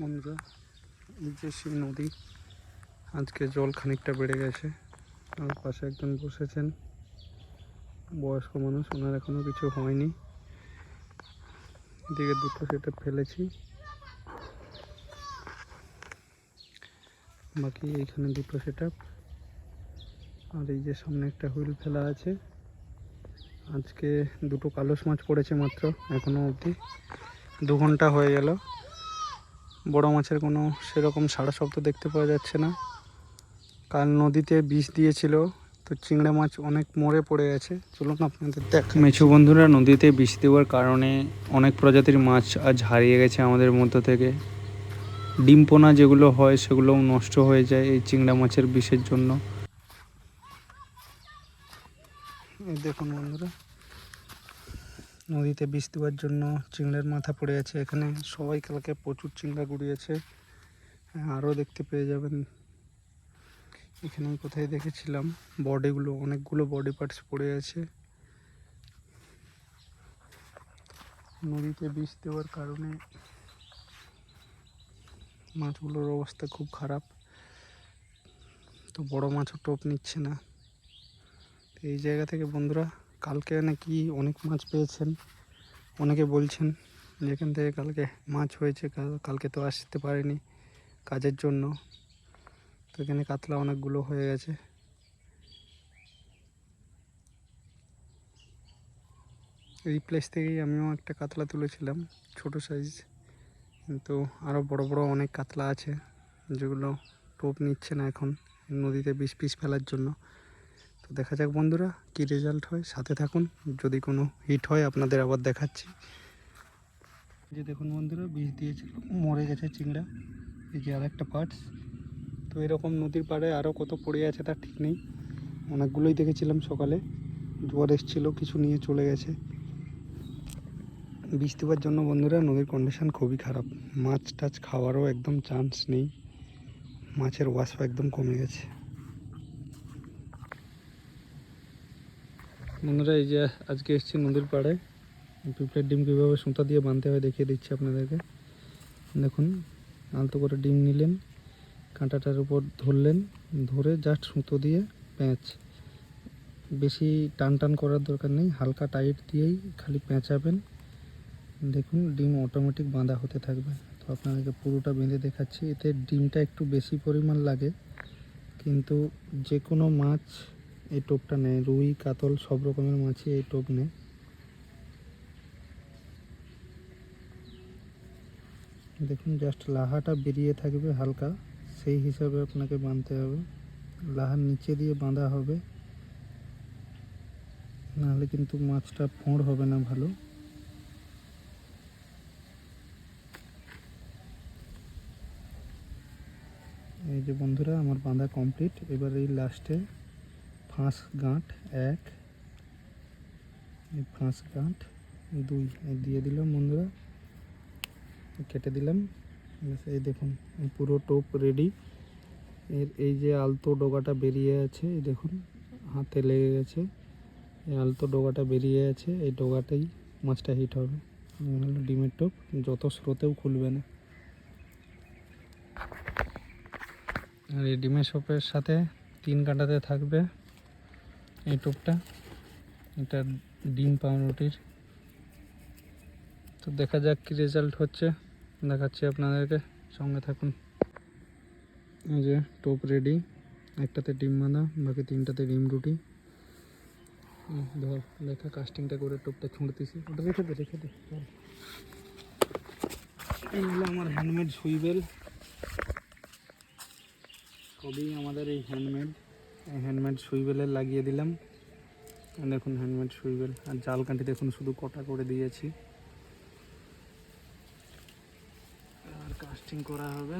বন্ধুরা এই যে সেই নদী, আজকে জল খানিকটা বেড়ে গেছে। আর পাশে একজন বসেছেন। বয়স্ক মানুষ, ওনার এখনও কিছু হয়নি। এদিকে দুটো সেটা ফেলেছি। বাকি এইখানে দুটো সেট আর এই যে সামনে একটা হুইল ফেলা আছে। আজকে দুটো কালস মাছ পড়েছে মাত্র, এখনও অবধি। দু ঘণ্টা হয়ে গেল। বড় মাছের কোনো সেরকম সাড়া শব্দ দেখতে পাওয়া যাচ্ছে না। কাল নদীতে বিষ দিয়েছিল তো চিংড়া মাছ অনেক মরে পড়ে গেছে। চলুন আপনাদের দেখ মেছু বন্ধুরা নদীতে বিষ দেওয়ার কারণে অনেক প্রজাতির মাছ আজ হারিয়ে গেছে আমাদের মধ্য থেকে। ডিম পোনা যেগুলো হয় সেগুলোও নষ্ট হয়ে যায় এই চিংড়া মাছের বিষের জন্য। এই দেখুন বন্ধুরা নদীতে বিষ দেওয়ার জন্য চিংড়ার মাথা পড়ে আছে। এখানে সবাই কালকে প্রচুর চিংড়া গুড়িয়েছে। আরও দেখতে পেয়ে যাবেন। এখানে কোথায় দেখেছিলাম? বডিগুলো অনেকগুলো বডি পার্টস পড়ে আছে। নদীতে বিষ দেওয়ার কারণে মাছগুলোর অবস্থা খুব খারাপ। তো বড় মাছও টোপ নিচ্ছে না। এই জায়গা থেকে বন্ধুরা কালকে নাকি অনেক মাছ পেয়েছেন। অনেকে বলছেন যেখান থেকে কালকে মাছ হয়েছে কালকে তো আসতে পারেনি কাজের জন্য। তো এখানে কাতলা অনেকগুলো হয়ে গেছে। এই প্লেস থেকেই আমিও একটা কাতলা তুলেছিলাম, ছোট সাইজ কিন্তু আরও বড় বড় অনেক কাতলা আছে, যেগুলো টোপ নিচ্ছে না এখন নদীতে বিষ পিস ফেলার জন্য। তো দেখা যাক বন্ধুরা, কি রেজাল্ট হয়। সাথে থাকুন, যদি কোনো হিট হয়, আপনাদের আবার দেখাচ্ছি। যে দেখুন বন্ধুরা, বিষ দিয়েছিল, মরে গেছে চিংড়া। এই যে আর একটা পার্টস তো এরকম নদীর পাড়ে আরও কত পড়ে আছে তার ঠিক নেই। অনেকগুলোই দেখেছিলাম সকালে। জোয়ার এসেছিল, কিছু নিয়ে চলে গেছে। বিষ দেওয়ার জন্য বন্ধুরা, নদীর কন্ডিশন খুবই খারাপ। মাছ টাছ খাওয়ারও একদম চান্স নেই। মাছের ওয়াশও একদম কমে গেছে। বন্ধুরা, এই যে আজকে এসেছি নদীর পাড়ে। পিঁপড়ের ডিম কীভাবে সুতা দিয়ে বাঁধতে হয় দেখিয়ে দিচ্ছি আপনাদেরকে। দেখুন, আলতো করে ডিম নিলেন, কাঁটাটার উপর ধরলেন, ধরে জাস্ট সুতো দিয়ে প্যাঁচ বেশি টান টান করার দরকার নেই, হালকা টাইট দিয়েই খালি পেঁচাবেন। দেখুন, ডিম অটোমেটিক বাঁধা হতে থাকবে। তো আপনাদেরকে পুরোটা বেঁধে দেখাচ্ছি। এতে ডিমটা একটু বেশি পরিমাণ লাগে, কিন্তু যে কোনো মাছ এই টোপটা নেয়, রুই, কাতল, সব রকমের মাছই এই টোপ নেয়। দেখুন জাস্ট লাহাটা বেরিয়ে থাকবে হালকা, সেই হিসাবে আপনাকে বাঁধতে হবে। লাহার নিচে দিয়ে বাঁধা হবে। নাহলে কিন্তু মাছটা ফোঁড় হবে না ভালো। এই যে বন্ধুরা, আমার বাঁধা কমপ্লিট এবার এই লাস্টে ফাঁস গাঁট, এক। ফাঁস গাঁট দুই। দিয়ে দিলাম বন্ধুরা। কেটে দিলাম। এই দেখুন পুরো টোপ রেডি। এর এই যে আলতো ডোগাটা বেরিয়ে আছে, এই দেখুন, হাতে লেগে গেছে। এই আলতো ডোগাটা বেরিয়ে আছে, এই ডোগাটাই মাছটা হিট হবে। হলো ডিমের টোপ, যত স্রোতেও খুলবে না। আর এই ডিমের সোপের সাথে তিন কাঁটাতে থাকবে। এই টোপটা, এটা ডিম পাউরুটির। তো দেখা যাক কি রেজাল্ট হচ্ছে। দেখাচ্ছি আপনাদেরকে, সঙ্গে থাকুন। এই যে টোপ রেডি একটাতে ডিম বাঁধা, বাকি তিনটাতে ডিম রুটি। ধর, লেখা কাস্টিংটা করে টোপটা ছুঁড়তেছি। ওটা রেখে দে রেখে দে চল। এই হলো আমার হ্যান্ডমেড সুইবেল সবই আমাদের এই হ্যান্ডমেড হ্যান্ডমেড সুইবেলে লাগিয়ে দিলাম। দেখুন হ্যান্ডমেড সুইবেল আর জাল কাঠি দেখুন, শুধু কটা করে দিয়েছি। আর কাস্টিং করা হবে।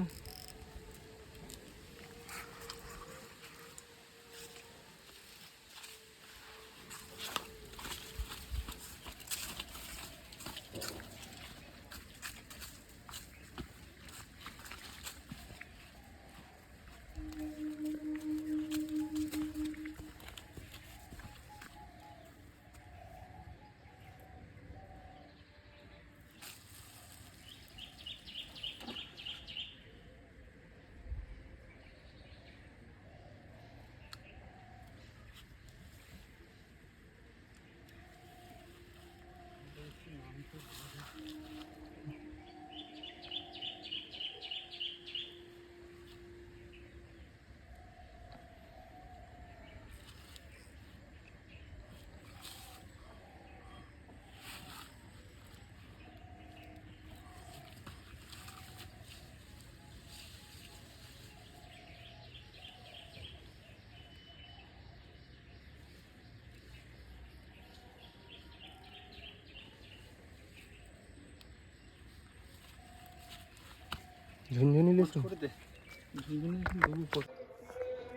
ঝুনঝুনি লিসু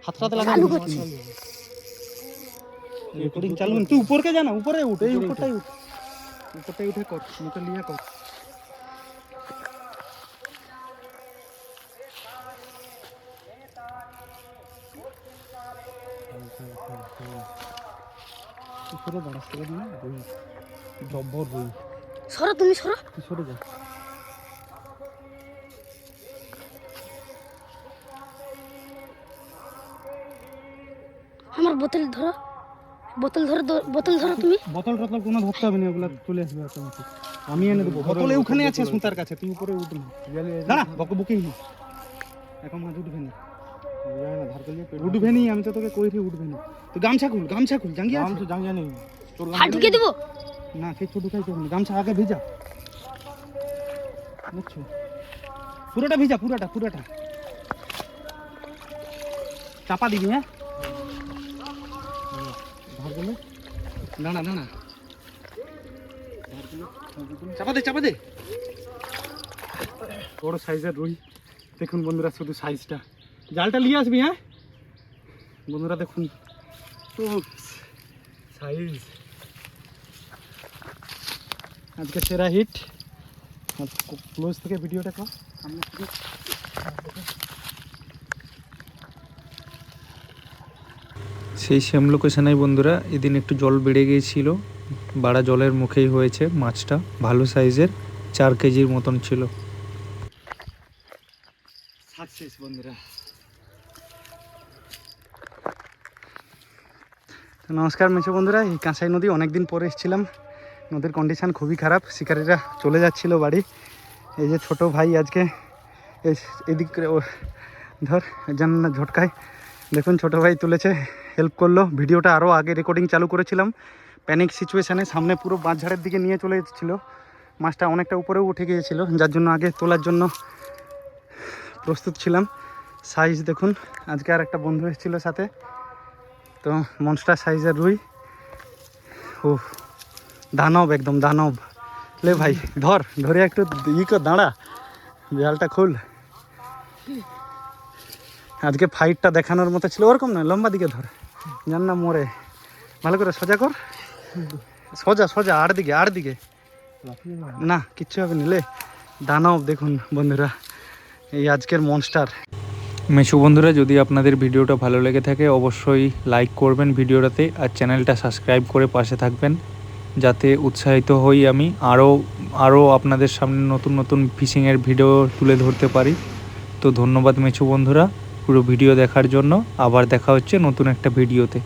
হাতটাতে লাগানো রেকর্ডিং চালু তুই উপরকে যা না উপরে উঠ এই উপরটাই উঠ। উপরটাই উঠে কর মুখে লিয়া কর। উপরে দাঁড়াস করে দিন রুই জব্বর রুই সরো তুমি সরো। সরে যা। বোতল ধরো। বোতল ধরো বোতল ধরো তুমি। বোতল টোতল কোনো ধরতে হবে না ওগুলো চলে আসবে অটোমেটিক আমি এনে দেবো। বোতলে ওখানে আছে সুতার কাছে তুই উপরে উঠবি না। না বক বকি না এখন মাছ উঠবে না। উঠবে নি আমি তো তোকে কইছি উঠবে না। তুই গামছা খুল গামছা খুল জাঙ্গিয়া আছে? জাঙ্গিয়া নেই। তোর হাত ঢুকে দেবো? না সে ছোট খাইতে হবে গামছা আগে ভিজা। বুঝছ? পুরোটা ভিজা পুরোটা পুরোটা। চাপা দিবি হ্যাঁ? ধার দিলে দাঁড়া দাঁড়া চাপা দে চাপা দে। বড় সাইজের রুই। দেখুন বন্ধুরা শুধু সাইজটা। জালটা নিয়ে আসবি হ্যাঁ? বন্ধুরা দেখুন। ও সাইজ। আজকে সেরা হিট। ক্লোজ থেকে ভিডিওটা কর। সামনে সেই সেম লোকেশনেই বন্ধুরা, এদিন একটু জল বেড়ে গিয়েছিল, বাড়া জলের মুখেই হয়েছে মাছটা, ভালো সাইজের চার কেজির মতন ছিল। বন্ধুরা। নমস্কার মেছো বন্ধুরা, এই কাঁসাই নদী অনেকদিন পরে এসেছিলাম। নদীর কন্ডিশান খুবই খারাপ, শিকারীরা চলে যাচ্ছিল বাড়ি। এই যে ছোট ভাই আজকে এদিক ধর যেন ঝটকায় দেখুন, ছোট ভাই তুলেছে হেল্প করল। ভিডিওটা আরও আগে রেকর্ডিং চালু করেছিলাম। প্যানিক সিচুয়েশানে সামনে পুরো বাঁশঝাড়ের দিকে নিয়ে চলে এসেছিল। মাছটা অনেকটা উপরেও উঠে গিয়েছিল, যার জন্য আগে তোলার জন্য প্রস্তুত ছিলাম। সাইজ দেখুন, আজকে আর একটা বন্ধু এসেছিল সাথে। তো মনস্টার সাইজের রুই। ও দানব একদম, দানব। লে ভাই, ধর, ধরে একটু ই দাঁড়া। জালটা খুল। আজকে ফাইটটা দেখানোর মতো ছিল, ওরকম নয়, লম্বা দিকে ধর। জান না মোড়ে। ভালো করে সোজা কর। সোজা সোজা, আর দিকে আর দিকে। না, কিচ্ছু হবে নিলে লে। দানব দেখুন বন্ধুরা, এই আজকের মনস্টার মেশু বন্ধুরা, যদি আপনাদের ভিডিওটা ভালো লেগে থাকে, অবশ্যই লাইক করবেন ভিডিওটাতে আর চ্যানেলটা সাবস্ক্রাইব করে পাশে থাকবেন। যাতে উৎসাহিত হই আমি আরও আরও আপনাদের সামনে নতুন নতুন ফিশিংয়ের ভিডিও তুলে ধরতে পারি। তো ধন্যবাদ মেছু বন্ধুরা। পুরো ভিডিও দেখার জন্য আবার দেখা হচ্ছে নতুন একটা ভিডিওতে।